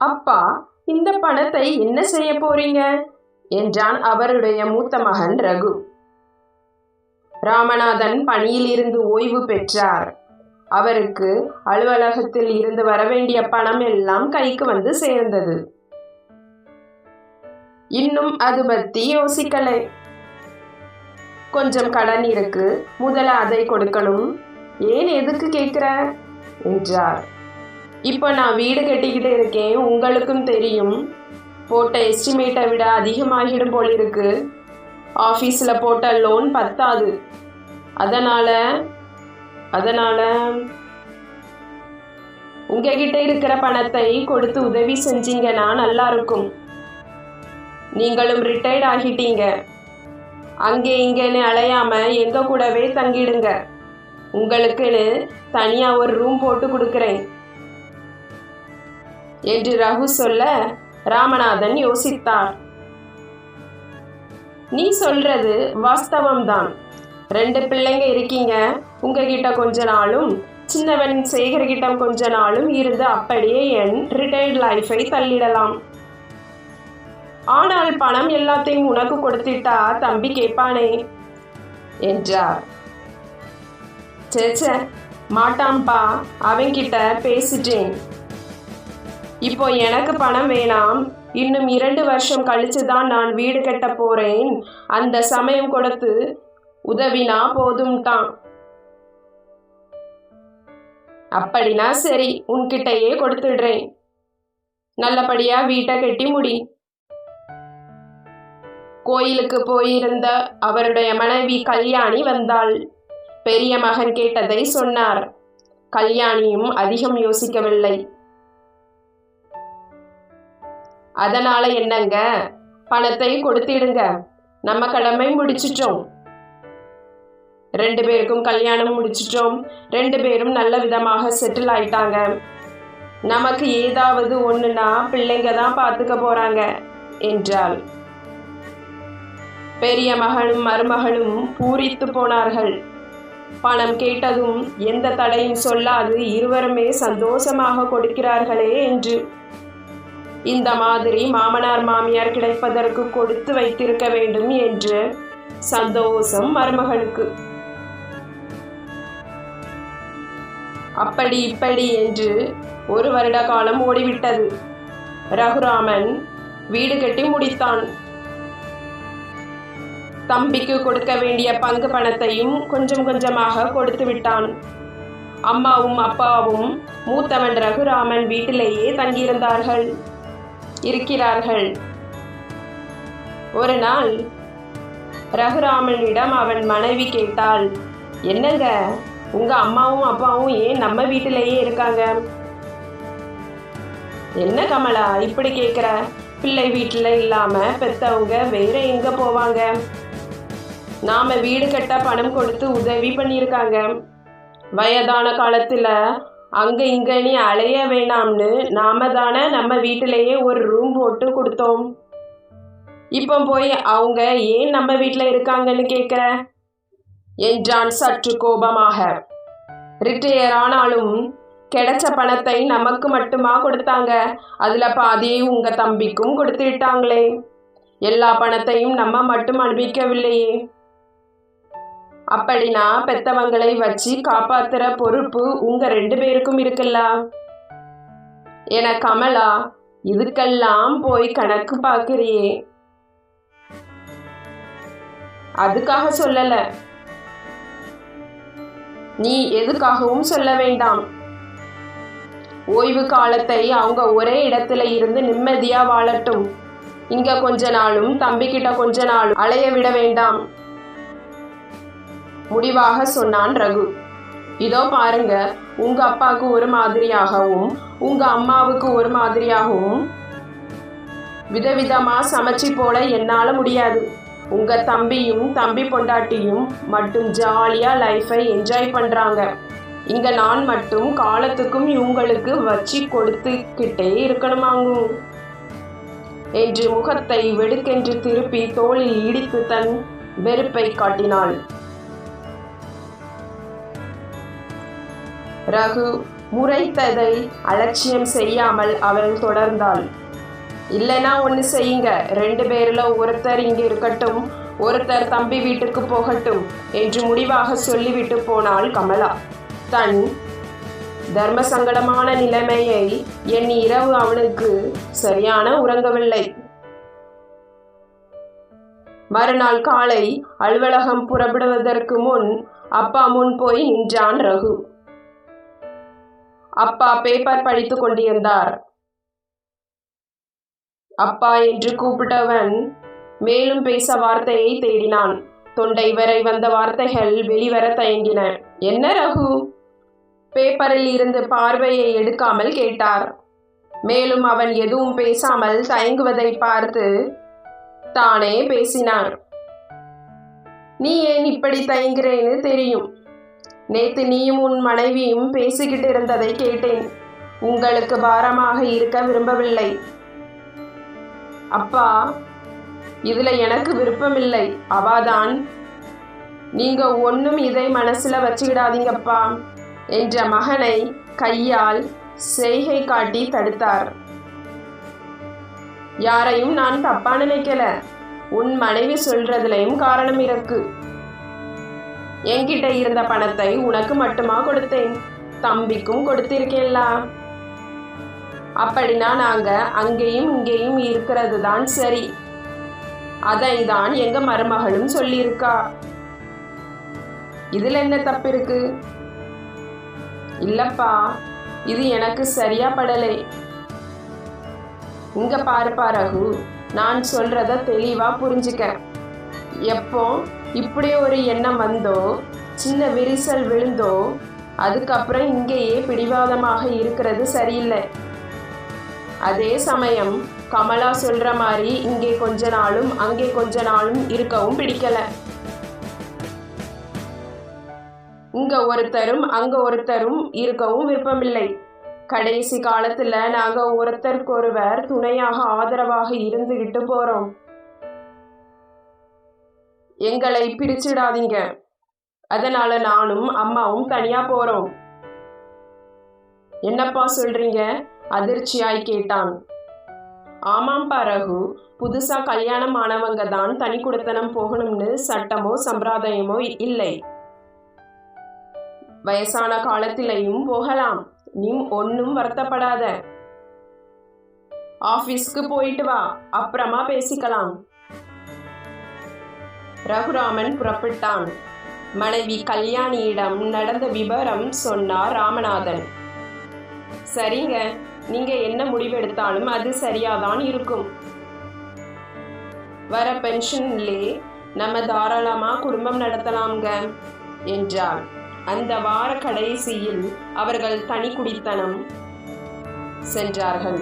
அப்பா இந்த பணத்தை என்ன செய்ய போறீங்க? என்றான் அவருடைய மூத்த மகன் ரகு. ராமநாதன் பணியில் இருந்து ஓய்வு பெற்றார். அவருக்கு அலுவலகத்தில் இருந்து வரவேண்டிய பணம் எல்லாம் கைக்கு வந்து சேர்ந்தது. இன்னும் அது பத்தி யோசிக்கலை. கொஞ்சம் கடன் இருக்கு முதல்ல அதை கொடுக்கணும். ஏன் எதுக்கு கேட்கிற? என்றார். இப்போ நான் வீடு கட்டிக்கிட்டு இருக்கேன். உங்களுக்கும் தெரியும். போட்ட எஸ்டிமேட்டை விட அதிகமாகிடும் போல் இருக்கு. ஆஃபீஸில் போட்ட லோன் பத்தாது. அதனால் அதனால் உங்ககிட்ட இருக்கிற பணத்தை கொடுத்து உதவி செஞ்சீங்கன்னா நல்லா இருக்கும். நீங்களும் ரிட்டையர்ட் ஆகிட்டீங்க. அங்கே இங்கேன்னு அலையாம எங்க கூடவே தங்கிடுங்க. உங்களுக்குன்னு தனியாக ஒரு ரூம் போட்டு கொடுக்குறேன். என்று ரகு சொல்ல ராமநாதன் யோசித்தார். நீ சொல்றது வாஸ்தவம்தான். ரெண்டு பிள்ளைங்க இருக்கீங்க. உங்ககிட்ட கொஞ்ச நாளும் சின்னவன் சேகர்கிட்ட கொஞ்ச நாளும் இருந்து அப்படியே என் ரிட்டையர்ட் லைஃபை தள்ளிடலாம். ஆனால் பணம் எல்லாத்தையும் உனக்கு கொடுத்துட்டா தம்பி கேட்பானே? என்றார். சேச்சே மாட்டாம்பா அவன்கிட்ட பேசிட்டேன். இப்போ எனக்கு பணம் வேணாம். இன்னும் இரண்டு வருஷம் கழிச்சு தான் நான் வீடு கட்ட போறேன். அந்த சமயம் கொடுத்து உதவினா தான். அப்படின்னா சரி உன்கிட்டயே கொடுத்துடுறேன். நல்லபடியா வீட்டை கட்டி முடி. கோயிலுக்கு போயிருந்த அவருடைய மனைவி கல்யாணி வந்தாள். பெரிய மகன் கேட்டதை சொன்னார். கல்யாணியும் அதிகம் யோசிக்கவில்லை. அதனால என்னங்க? பணத்தை கொடுத்திடுங்க. நம்ம கடமை முடிச்சிட்டோம். ரெண்டு பேருக்கும் கல்யாணம் முடிச்சிட்டோம். ரெண்டு பேரும் நல்ல விதமாக செட்டில் ஆயிட்டாங்க. நமக்கு ஏதாவது ஒண்ணுனா பிள்ளைங்க தான் பார்த்துக்க போறாங்க என்றாள். பெரிய மகனும் மருமகளும் பூரித்து போனார்கள். பணம் கேட்டதும் எந்த தடையும் சொல்லாது இருவருமே சந்தோஷமாக கொடுக்கிறார்களே என்று இந்த மாதிரி மாமனார் மாமியார் கிடைப்பதற்கு கொடுத்து வைத்திருக்க வேண்டும் என்று சந்தோஷம் மருமகளுக்கு. அப்படி இப்படி என்று ஒரு வருட காலம் ஓடிவிட்டது. ரகுராமன் வீடு கட்டி முடித்தான். தம்பிக்கு கொடுக்க வேண்டிய பங்கு பணத்தையும் கொஞ்சம் கொஞ்சமாக கொடுத்து விட்டான். அம்மாவும் அப்பாவும் மூத்தவன் ரகுராமன் வீட்டிலேயே தங்கியிருந்தார்கள். இருக்கிறார்கள். ஒரு நாள் ரகுராமனிடம் அவன் மனைவி கேட்டாள் என்னங்க உங்க அம்மாவும் அப்பாவும் ஏன் நம்ம வீட்டிலேயே இருக்காங்க? என்ன கமலா இப்படி கேட்குற பிள்ளை வீட்டில் இல்லாம பெத்தவங்க வேற எங்க போவாங்க? நாம வீடு கட்ட பணம் கொடுத்து உதவி பண்ணியிருக்காங்க. வயதான காலத்துல அங்க இங்க நீ அலைய வேணாம்னு நாம தானே நம்ம வீட்டிலேயே ஒரு ரூம் போட்டு கொடுத்தோம். இப்போ போய் அவங்க ஏன் நம்ம வீட்டில் இருக்காங்கன்னு கேட்குற? என்றான் சற்று கோபமாக. ரிட்டையர் ஆனாலும் கிடைச்ச பணத்தை நமக்கு மட்டுமா கொடுத்தாங்க? அதில் பாதியை உங்கள் தம்பிக்கும் கொடுத்து விட்டாங்களே. எல்லா பணத்தையும் நம்ம மட்டும் அனுபவிக்கவில்லையே. அப்படின்னா பெத்தவங்களை வச்சு காப்பாத்துற பொறுப்பு உங்க ரெண்டு பேருக்கும் இருக்குல்ல. என கமலா இதுக்கெல்லாம் போய் கணக்கு பார்க்குறியே. அதுக்காக சொல்லல. நீ எதுக்காகவும் சொல்ல வேண்டாம். ஓய்வு காலத்தை அவங்க ஒரே இடத்துல இருந்து நிம்மதியா வாழட்டும். இங்க கொஞ்ச நாளும் தம்பிக்கிட்ட கொஞ்ச நாளும் அலைய விட வேண்டாம். முடிவாக சொன்னான் ரகு. இதோ பாருங்க உங்க அப்பாவுக்கு ஒரு மாதிரியாகவும் உங்க அம்மாவுக்கு ஒரு மாதிரியாகவும் விதவிதமா சமைச்சு போட என்னால முடியாது. உங்க தம்பியும் தம்பி பொண்டாட்டியும் மட்டும் ஜாலியா லைஃபை என்ஜாய் பண்றாங்க. இங்க நான் மட்டும் காலத்துக்கும் இவங்களுக்கு வச்சு கொடுத்துக்கிட்டே இருக்கணுமாங்கும் என்று முகத்தை வெடுக்கென்று திருப்பி தோளில் இடித்து தன் வெறுப்பை காட்டினாள். ரகு முறைத்ததை அலட்சியம் செய்யாமல் அவள் தொடர்ந்தாள். இல்லைன்னா ஒன்று செய்யுங்க. ரெண்டு பேரில் ஒருத்தர் இங்கே இருக்கட்டும் ஒருத்தர் தம்பி வீட்டுக்கு போகட்டும் என்று முடிவாக சொல்லிவிட்டு போனாள் கமலா. தன் தர்ம சங்கடமான நிலைமையை என் இரவு அவனுக்கு சரியான உறங்கவில்லை. மறுநாள் காலை அலுவலகம் புறப்படுவதற்கு முன் அப்பா முன் போய் நின்றான் ரகு. அப்பா பேப்பர் படித்துக் கொண்டிருந்தார். அப்பா என்று கூப்பிட்டவன் மேலும் பேச வார்த்தையை தேடினான். தொண்டை வரை வந்த வார்த்தைகள் வெளிவர தயங்கின. என்ன ரகு? பேப்பரில் இருந்து பார்வையை எடுக்காமல் கேட்டார். மேலும் அவன் எதுவும் பேசாமல் தயங்குவதை பார்த்து தானே பேசினான். நீ ஏன் இப்படி தயங்குறேன்னு தெரியும். நேத்து நீயும் உன் மனைவியும் பேசிக்கிட்டு இருந்ததை கேட்டேன். உங்களுக்கு பாரமாக இருக்க விரும்பவில்லை. அப்பா இதுல எனக்கு விருப்பமில்லை. அவாதான் நீங்க ஒன்றும் இதை மனசுல வச்சுக்கிடாதீங்கப்பா என்ற மகனை கையால் செய்கை காட்டி தடுத்தார். யாரையும் நான் தப்பா நினைக்கல. உன் மனைவி சொல்றதுலயும் காரணம் இருக்கு. என்கிட்ட இருந்த பணத்தை உனக்கு மட்டுமா கொடுத்தேன்? தம்பிக்கும் கொடுத்திருக்கேல்லா அப்படின்னா நாங்க அங்கேயும் இங்கேயும் இருக்கிறது தான் சரி. அதை தான் எங்க மருமகளும் சொல்லியிருக்கா. இதுல என்ன தப்பு இருக்கு இல்லப்பா இது எனக்கு சரியா படலை. இங்க பாருப்பா ரகு நான் சொல்றத தெளிவா புரிஞ்சுக்க. எப்போ? இப்படி ஒரு எண்ணம் வந்தோ சின்ன விரிசல் விழுந்தோ அதுக்கப்புறம் இங்கேயே பிடிவாதமாக இருக்கிறது சரியில்லை. அதே சமயம் கமலா சொல்ற மாதிரி இங்கே கொஞ்ச நாளும் அங்கே கொஞ்ச நாளும் இருக்கவும் பிடிக்கல. இங்க ஒருத்தரும் அங்க ஒருத்தரும் இருக்கவும் விருப்பமில்லை. கடைசி காலத்துல நாங்க ஒருத்தருக்கொருவர் துணையாக ஆதரவாக இருந்துகிட்டு போறோம். எங்களை பிரிச்சிடாதீங்க அதனால நானும் அம்மாவும் தனியா போறோம். என்னப்பா சொல்றீங்க? அதிர்ச்சியாய் கேட்டான். ஆமாம்பா ரகு புதுசா கல்யாணம் ஆனவங்க தான் தனி குடித்தனம் போகணும்னு சட்டமோ சம்பிரதாயமோ இல்லை. வயசான காலத்திலையும் போகலாம். நீ ஒன்னும் வருத்தப்படாத. ஆபீஸ்க்கு போயிட்டு வா அப்புறமா பேசிக்கலாம். ரகுராமன் புறப்பட்டான். மனைவி கல்யாணியிடம் நடந்த விபரம் சொன்னார் ராமநாதன். சரிங்க நீங்க என்ன முடிவெடுத்தாலும் அது சரியாதான் இருக்கும். வர பென்ஷன்லே நம்ம தாராளமா குடும்பம் நடத்தலாம்ங்க என்றார் அந்த வார கடைசியில் அவர்கள் தனி குடித்தனம் சென்றார்கள்.